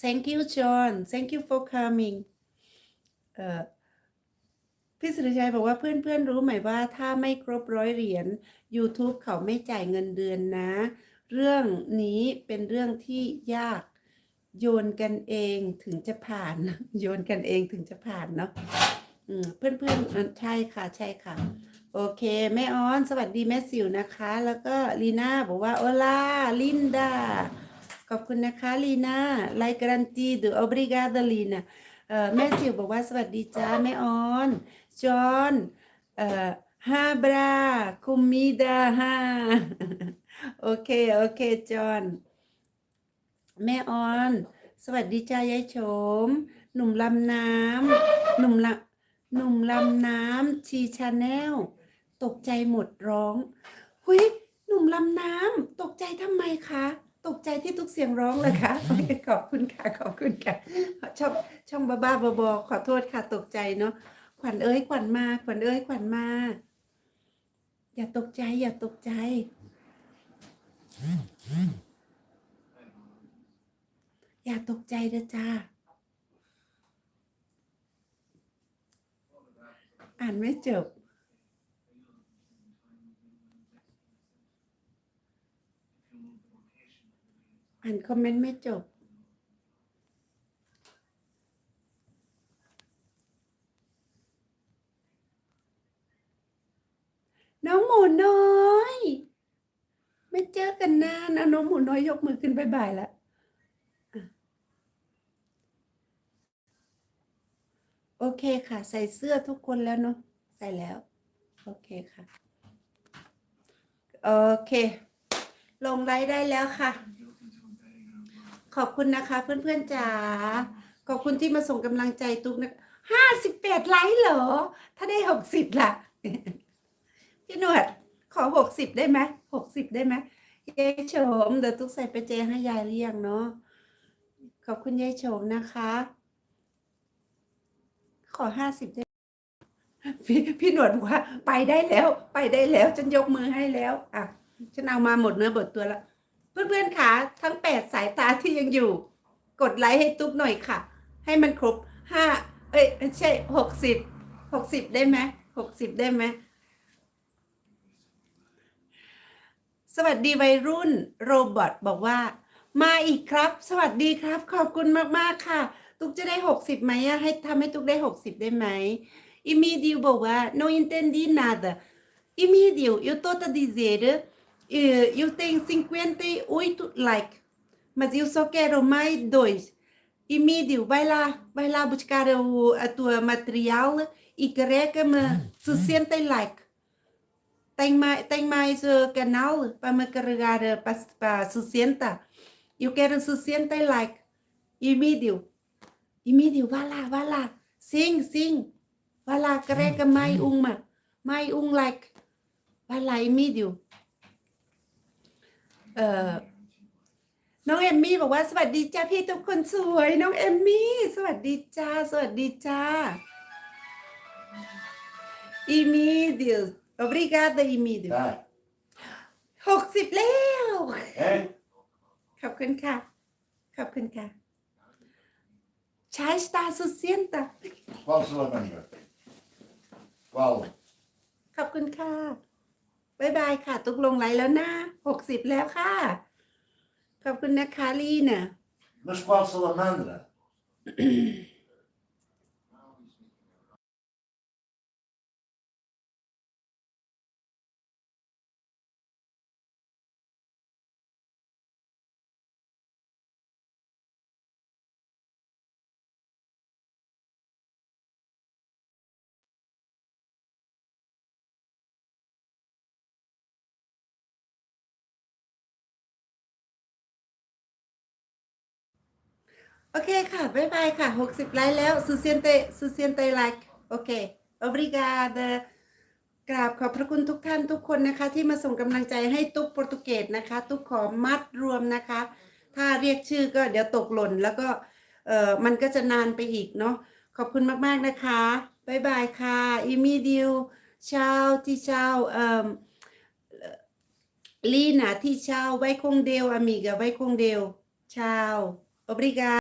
thank you John thank you for coming เอ่อพี่สุรชัยบอกว่าเพื่อนๆรู้ไหมว่าถ้าไม่ครบร้อยเหรียญ YouTube เขาไม่จ่ายเงินเดือนนะ เรื่องนี้เป็นเรื่องที่ยากโยนกันเองถึงจะผ่าน โยนกันเองถึงจะผ่านเนาะเพื่อนๆอะใช่ค่ะใช่ค่ะ โอเค แม่ออน สวัสดีแม่สิวนะคะ แล้วก็ลีน่าบอกว่าโอลาลินดา ขอบคุณนะคะลีน่าไลกรันตีดูอบริกาดลีน่าเอ่อแม่สิวบอกว่าสวัสดีจ้าแม่ออนจอห์นฮาบราคุมิดาฮาโอเค โอเคจอห์นแม่ออน สวัสดีจ้ายายโฉม หนุ่มลำน้ำหนุ่มละหนุ่มลำน้ำชีชาแนลตกใจหมดร้อง หุยหนุ่มลำน้ำตกใจทำไมคะ ตกใจที่ทุกเสียงร้องเลยคะขอบคุณค่ะขอบคุณค่ะช่องช่องบ้าบ้าๆบอๆขอโทษค่ะ ตกใจเนาะขวัญเอ้ยขวัญมา ขวัญเอ้ยขวัญมา อย่าตกใจ อย่าตกใจ อย่าตกใจนะจ้าอ่านไม่จบ อ่านคอมเมนต์ไม่จบ น้องหมูน้อย ไม่เจอกันนานเอาน้องหมูน้อยยกมือขึ้นบายบายแล้วอะโอเคค่ะ ใส่เสื้อทุกคนแล้วเนาะใส่แล้ว โอเคค่ะ โอเค ลงไลฟ์ได้แล้วค่ะ ขอบคุณนะคะเพื่อนๆจ๋าขอบคุณที่มาส่งกำลังใจตุ๊กนะห้าสิบแปดไลค์เหรอ ถ้าได้หกสิบล่ะ พี่หนวด ขอหกสิบได้ไหมหกสิบได้ไหมยายโฉมเดี๋ยวตุ๊กใส่ไปเจให้ยายหรือยังเนาะขอบคุณยายโฉมนะคะ ขอห้าสิบได้พี่พี่หนวดบอกว่าไปได้แล้ว ไปได้แล้วฉันยกมือให้แล้ว อะฉันเอามาหมดเนื้อหมดตัวแล้ว เพื่อนๆค่ะทั้งแปดสายตาที่ยังอยู่ กดไลค์ให้ตุ๊กหน่อยค่ะ ให้มันครบห้าเอ้ยไม่ใช่หกสิบหกสิบได้ไหมหกสิบได้ไหมสวัสดีวัยรุ่นโรบอทบอกว่า มาอีกครับ สวัสดีครับ ขอบคุณมากๆค่ะ ตุ๊กจะได้หกสิบไหมอะให้ทำให้ตุ๊กได้หกสิบได้ไหมอีมีดิวบอกว่า no entendi nada อีมีดิว eu tô a dizer eh, eu tenho 58 likes, mas eu só quero mais dois. E Mídio, vai lá, vai lá buscar o, a tua material e carrega-me 60 likes. Tem mais, tem mais uh, canal para me carregar uh, para, para 60? Eu quero 60 likes. E Mídio, e Mídio, vai lá, vai lá. Sim, sim. Vai lá, carrega mais uma. Mais um like. Vai lá, Emílio. เอ่อน้องเอมมี่บอกว่าสวัสดีจ้าพี่ทุกคนสวย น้องเอมมี่ สวัสดีจ้า สวัสดีจ้าอีมีเดียว obrigada อีมีเดียว Tá. หกสิบแล้ว É? ขอบคุณค่ะ ขอบคุณค่ะใช้สตาร์สุเซียนตา Qual salamandra? Qual? ขอบคุณค่ะ บ๊ายบายค่ะ ตุกลงไลน์แล้วนะหกสิบแล้วค่ะ ขอบคุณนะคะลีน่ะ Mas qual salamandra? Ok, ค่ะ บ๊ายบายค่ะหกสิบไลค์แล้วสุเซียนเตสุเซียนเตไลค์โอเค obrigada กราบขอบพระคุณทุกท่านทุกคนนะคะ ที่มาส่งกำลังใจให้ตุ๊กโปรตุเกสนะคะ ตุ๊กขอมัดรวมนะคะ ถ้าเรียกชื่อก็เดี๋ยวตกหล่น แล้วก็เอ่อมันก็จะนานไปอีกเนาะขอบคุณมากๆนะคะบ๊ายบายค่ะอีมีดิวชาวที่ชาวเอ่อลีน่าที่ชาวไว้คงเดียวอามิกาไว้คงเดียวชาว obrigada